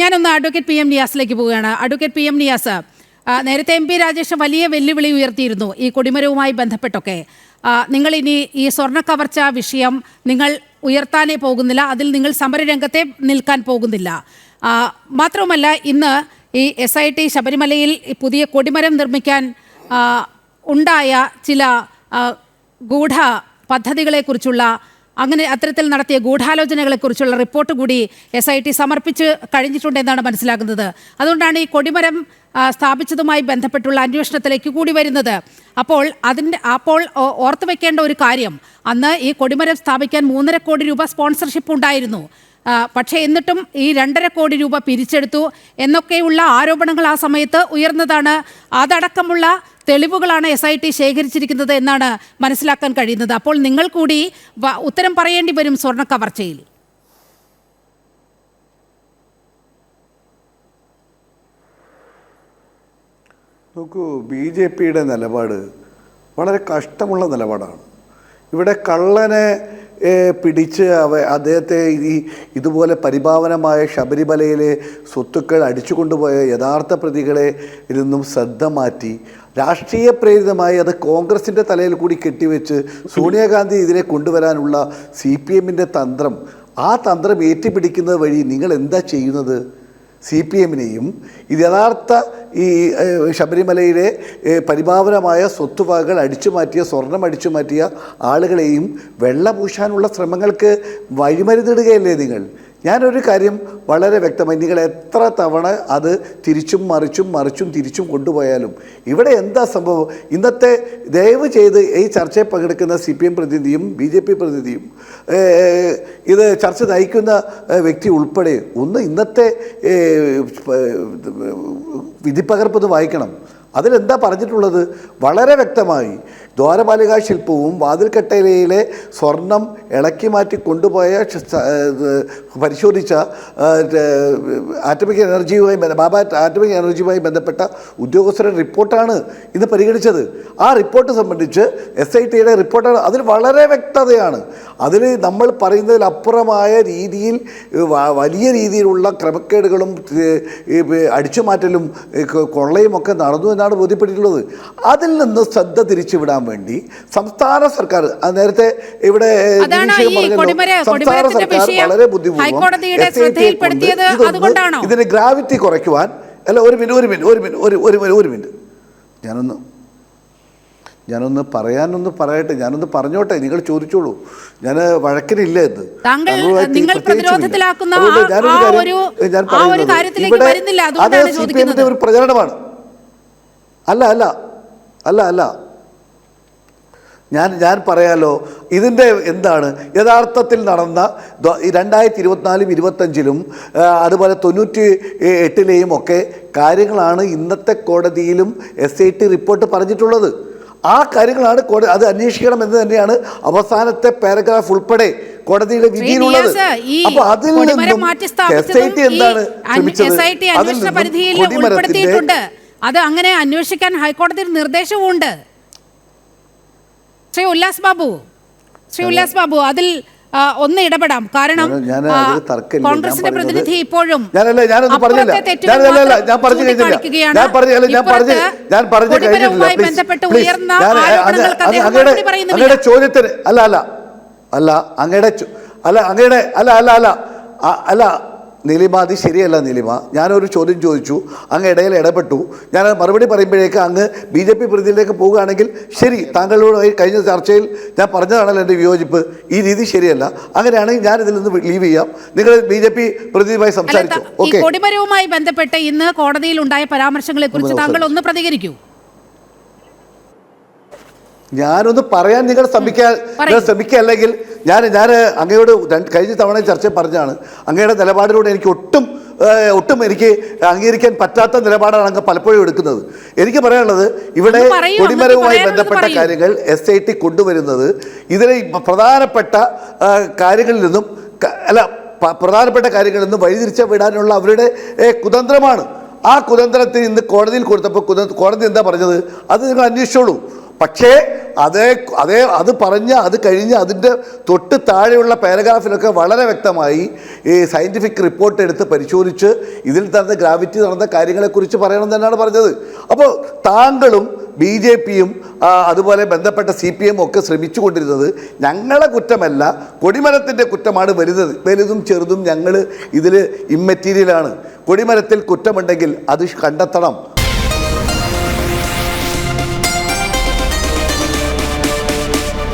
ഞാനൊന്ന് advocate P M നിയാസിലേക്ക് പോവുകയാണ്. Advocate P M Niyas നേരത്തെ എം പി രാജേഷ് വലിയ വെല്ലുവിളി ഉയർത്തിയിരുന്നു ഈ കൊടിമരവുമായി ബന്ധപ്പെട്ടൊക്കെ. നിങ്ങൾ ഇനി ഈ സ്വർണ കവർച്ച വിഷയം നിങ്ങൾ ഉയർത്താനേ പോകുന്നില്ല അതിൽ നിങ്ങൾ സമരരംഗത്തെ നിൽക്കാൻ പോകുന്നില്ല. മാത്രവുമല്ല ഇന്ന് ഈ എസ് ഐ ടി ശബരിമലയിൽ പുതിയ കൊടിമരം നിർമ്മിക്കാൻ ഉണ്ടായ ചില ഗൂഢ പദ്ധതികളെക്കുറിച്ചുള്ള അങ്ങനെ അത്തരത്തിൽ നടത്തിയ ഗൂഢാലോചനകളെക്കുറിച്ചുള്ള റിപ്പോർട്ട് കൂടി എസ് ഐ ടി സമർപ്പിച്ച് കഴിഞ്ഞിട്ടുണ്ടെന്നാണ് മനസ്സിലാകുന്നത്. അതുകൊണ്ടാണ് ഈ കൊടിമരം സ്ഥാപിച്ചതുമായി ബന്ധപ്പെട്ടുള്ള അന്വേഷണത്തിലേക്ക് കൂടി വരുന്നത്. അപ്പോൾ അതിന്റെ അപ്പോൾ ഓർത്തു വെക്കേണ്ട ഒരു കാര്യം. അന്ന് ഈ കൊടിമരം സ്ഥാപിക്കാൻ മൂന്നര കോടി രൂപ സ്പോൺസർഷിപ്പ് ഉണ്ടായിരുന്നു. പക്ഷേ എന്നിട്ടും ഈ രണ്ടര കോടി രൂപ പിരിച്ചെടുത്തു എന്നൊക്കെയുള്ള ആരോപണങ്ങൾ ആ സമയത്ത് ഉയർന്നതാണ്. അതടക്കമുള്ള തെളിവുകളാണ് എസ് ഐ ടി ശേഖരിച്ചിരിക്കുന്നത് എന്നാണ് മനസ്സിലാക്കാൻ കഴിയുന്നത്. അപ്പോൾ നിങ്ങൾ കൂടി ഉത്തരം പറയേണ്ടി വരും സ്വർണ കവർച്ചയിൽ. നോക്കൂ ബി ജെ പിയുടെ നിലപാട് വളരെ കഷ്ടമുള്ള നിലപാടാണ്. ഇവിടെ കള്ളനെ പിടിച്ച് അവ അദ്ദേഹത്തെ ഈ ഇതുപോലെ പരിഭാവനമായ ശബരിമലയിലെ സ്വത്തുക്കൾ അടിച്ചുകൊണ്ടുപോയ യഥാർത്ഥ പ്രതികളെ ഇതൊന്നും ശ്രദ്ധ മാറ്റി രാഷ്ട്രീയ പ്രേരിതമായി അത് കോൺഗ്രസിന്റെ തലയിൽ കൂടി കെട്ടിവെച്ച് സോണിയാഗാന്ധി ഇതിനെ കൊണ്ടുവരാനുള്ള സി പി എമ്മിന്റെ തന്ത്രം ആ തന്ത്രം ഏറ്റുപിടിക്കുന്നത് വഴി നിങ്ങൾ എന്താ ചെയ്യുന്നത്? സി പി എമ്മിനെയും ഇത് യഥാർത്ഥ ഈ ശബരിമലയിലെ പരിഭാവനമായ സ്വത്തുവകകൾ അടിച്ചു മാറ്റിയ സ്വർണം അടിച്ചു മാറ്റിയ ആളുകളെയും വെള്ളപൂശാനുള്ള ശ്രമങ്ങൾക്ക് വഴിമരുന്നിടുകയല്ലേ നിങ്ങൾ? ഞാനൊരു കാര്യം വളരെ വ്യക്തമായി നിങ്ങൾ എത്ര തവണ അത് തിരിച്ചും മറിച്ചും മറിച്ചും തിരിച്ചും കൊണ്ടുപോയാലും ഇവിടെ എന്താ സംഭവം? ഇന്നത്തെ ദയവ് ചെയ്ത് ഈ ചർച്ചയിൽ പങ്കെടുക്കുന്ന സി പി എം പ്രതിനിധിയും ബി ജെ പി പ്രതിനിധിയും ഇത് ചർച്ച നയിക്കുന്ന വ്യക്തി ഉൾപ്പെടെ ഒന്ന് ഇന്നത്തെ വിധിപ്പകർപ്പ് ഇത് വായിക്കണം. അതിലെന്താ പറഞ്ഞിട്ടുള്ളത്? വളരെ വ്യക്തമായി ദ്വാരപാലികാ ശില്പവും വാതിൽക്കട്ടയിലെ സ്വർണം ഇളക്കി മാറ്റി കൊണ്ടുപോയ പരിശോധിച്ച ആറ്റമിക് എനർജിയുമായി ബാബ ആറ്റമിക് എനർജിയുമായി ബന്ധപ്പെട്ട ഉദ്യോഗസ്ഥരുടെ റിപ്പോർട്ടാണ് ഇന്ന് പരിഗണിച്ചത്. ആ റിപ്പോർട്ട് സംബന്ധിച്ച് എസ് ഐ ടിയുടെ റിപ്പോർട്ടാണ്. അതിൽ വളരെ വ്യക്തതയാണ്. അതിൽ നമ്മൾ പറയുന്നതിലപ്പുറമായ രീതിയിൽ വലിയ രീതിയിലുള്ള ക്രമക്കേടുകളും അടിച്ചുമാറ്റലും കൊള്ളയും ഒക്കെ നടന്നു എന്നാണ് ബോധ്യപ്പെട്ടിട്ടുള്ളത്. അതിൽ നിന്ന് ശ്രദ്ധ തിരിച്ചുവിടാൻ വേണ്ടി സംസ്ഥാന സർക്കാർ നേരത്തെ ഇവിടെ സംസ്ഥാന സർക്കാർ വളരെ ബുദ്ധിമുട്ടും? ഇതിന് ഗ്രാവിറ്റി കുറയ്ക്കുവാൻ അല്ല ഒരു മിനിറ്റ് ഒരു മിനിറ്റ് ഒരു മിനിറ്റ് ഒരു ഒരു മിനിറ്റ് ഒരു മിനിറ്റ് ഞാനൊന്ന് ഞാനൊന്ന് പറയാനൊന്ന് പറയട്ടെ ഞാനൊന്ന് പറഞ്ഞോട്ടെ നിങ്ങൾ ചോദിച്ചോളൂ. ഞാൻ വഴക്കിനില്ല എന്ന് നിങ്ങൾ പ്രതിരോധത്തിലാക്കുന്ന ഞാനൊരു കാര്യം, ഒരു- ഞാൻ പറയുന്നത് ഇവിടെ. അത് സി പി എമ്മിന്റെ ഒരു പ്രചരണമാണ്. അല്ല അല്ല. അല്ല അല്ല. ഞാൻ ഞാൻ പറയാലോ. ഇതിന്റെ എന്താണ്? യഥാർത്ഥത്തിൽ നടന്ന രണ്ടായിരത്തി ഇരുപത്തിനാലും ഇരുപത്തഞ്ചിലും അതുപോലെ തൊണ്ണൂറ്റി എട്ടിലെയും ഒക്കെ കാര്യങ്ങളാണ് ഇന്നത്തെ കോടതിയിലും എസ് ഐ ടി റിപ്പോർട്ട് പറഞ്ഞിട്ടുള്ളത്. ആ കാര്യങ്ങളാണ് കോടതി അത് അന്വേഷിക്കണം എന്ന് തന്നെയാണ് അവസാനത്തെ പാരഗ്രാഫ് ഉൾപ്പെടെ കോടതിയുടെ വിധിയിലുള്ളത്. അപ്പൊ അതിൽ നിന്നും എസ് ഐ ടി എന്താണ് ശ്രമിച്ചത് അതിൽ നിന്നും കൊടിമരത്തിന്റെ അത് അങ്ങനെ അന്വേഷിക്കാൻ ഹൈക്കോടതി നിർദ്ദേശവുമുണ്ട്. ശ്രീ ഉല്ലാസ് ബാബു ശ്രീ ഉല്ലാസ് ബാബു അതിൽ ഒന്ന് ഇടപെടാം. കാരണം. കോൺഗ്രസിന്റെ പ്രതിനിധി ഇപ്പോഴും ബന്ധപ്പെട്ട് ഉയർന്ന അങ്ങയുടെ ചോദ്യത്തിന് അല്ല അല്ല അല്ല അങ്ങയുടെ അല്ല അങ്ങയുടെ അല്ല അല്ല അല്ല അല്ല നീലിമ അത് ശരിയല്ല നീലിമ. ഞാനൊരു ചോദ്യം ചോദിച്ചു. അങ്ങ് ഇടയിൽ ഇടപെട്ടു. ഞാൻ മറുപടി പറയുമ്പോഴേക്ക് അങ്ങ് ബി ജെ പി പ്രതിനിധിയിലേക്ക് പോവുകയാണെങ്കിൽ ശരി താങ്കളോട് കഴിഞ്ഞ ചർച്ചയിൽ ഞാൻ പറഞ്ഞതാണല്ലോ എന്റെ വിയോജിപ്പ്. ഈ രീതി ശരിയല്ല. അങ്ങനെയാണെങ്കിൽ ഞാൻ ഇതിൽ നിന്ന് ലീവ് ചെയ്യാം. നിങ്ങൾ ബി ജെ പി പ്രതിനിധിയുമായി സംസാരിച്ചു. ഓക്കെ കൊടിമരവുമായി ബന്ധപ്പെട്ട് ഇന്ന് കോടതിയിൽ ഉണ്ടായ പരാമർശങ്ങളെ കുറിച്ച് താങ്കൾ ഒന്ന് പ്രതികരിക്കൂ. ഞാനൊന്ന് പറയാൻ നിങ്ങൾ ശ്രമിക്കാൻ. ശ്രമിക്കുക അല്ലെങ്കിൽ ഞാൻ ഞാൻ അങ്ങയോട് കഴിഞ്ഞ തവണ ചർച്ച പറഞ്ഞാണ് അങ്ങയുടെ നിലപാടിലൂടെ എനിക്ക് ഒട്ടും ഒട്ടും എനിക്ക് അംഗീകരിക്കാൻ പറ്റാത്ത നിലപാടാണ് അങ്ങ് പലപ്പോഴും എടുക്കുന്നത്. എനിക്ക് പറയാനുള്ളത് ഇവിടെ കുടിമരവുമായി ബന്ധപ്പെട്ട കാര്യങ്ങൾ എസ് ഐ ടി കൊണ്ടുവരുന്നത് ഇതിലെ പ്രധാനപ്പെട്ട കാര്യങ്ങളിൽ നിന്നും അല്ല പ്രധാനപ്പെട്ട കാര്യങ്ങളിൽ നിന്നും വഴിതിരിച്ച വിടാനുള്ള അവരുടെ കുതന്ത്രമാണ്. ആ കുതന്ത്രത്തിൽ ഇന്ന് കോടതിയിൽ കൊടുത്തപ്പോൾ കുത കോടതി എന്താ പറഞ്ഞത്? അത് നിങ്ങൾ അന്വേഷിച്ചോളൂ. പക്ഷേ അതേ അതേ അത് പറഞ്ഞ് അത് കഴിഞ്ഞ് അതിന്റെ തൊട്ട് താഴെയുള്ള പാരഗ്രാഫിലൊക്കെ വളരെ വ്യക്തമായി ഈ സയന്റിഫിക് റിപ്പോർട്ട് എടുത്ത് പരിശോധിച്ച് ഇതിൽ നടന്ന ഗ്രാവിറ്റി നടന്ന കാര്യങ്ങളെക്കുറിച്ച് പറയണം തന്നെയാണ് പറഞ്ഞത്. അപ്പോൾ താങ്കളും ബി ജെ പിയും അതുപോലെ ബന്ധപ്പെട്ട സി പി എം ഒക്കെ ശ്രമിച്ചു കൊണ്ടിരുന്നത് ഞങ്ങളെ കുറ്റമല്ല കൊടിമരത്തിന്റെ കുറ്റമാണ് വലുത് വലുതും ചെറുതും ഞങ്ങൾ ഇതിൽ ഇമ്മെറ്റീരിയലാണ്. കൊടിമരത്തിൽ കുറ്റമുണ്ടെങ്കിൽ അത് കണ്ടെത്തണം.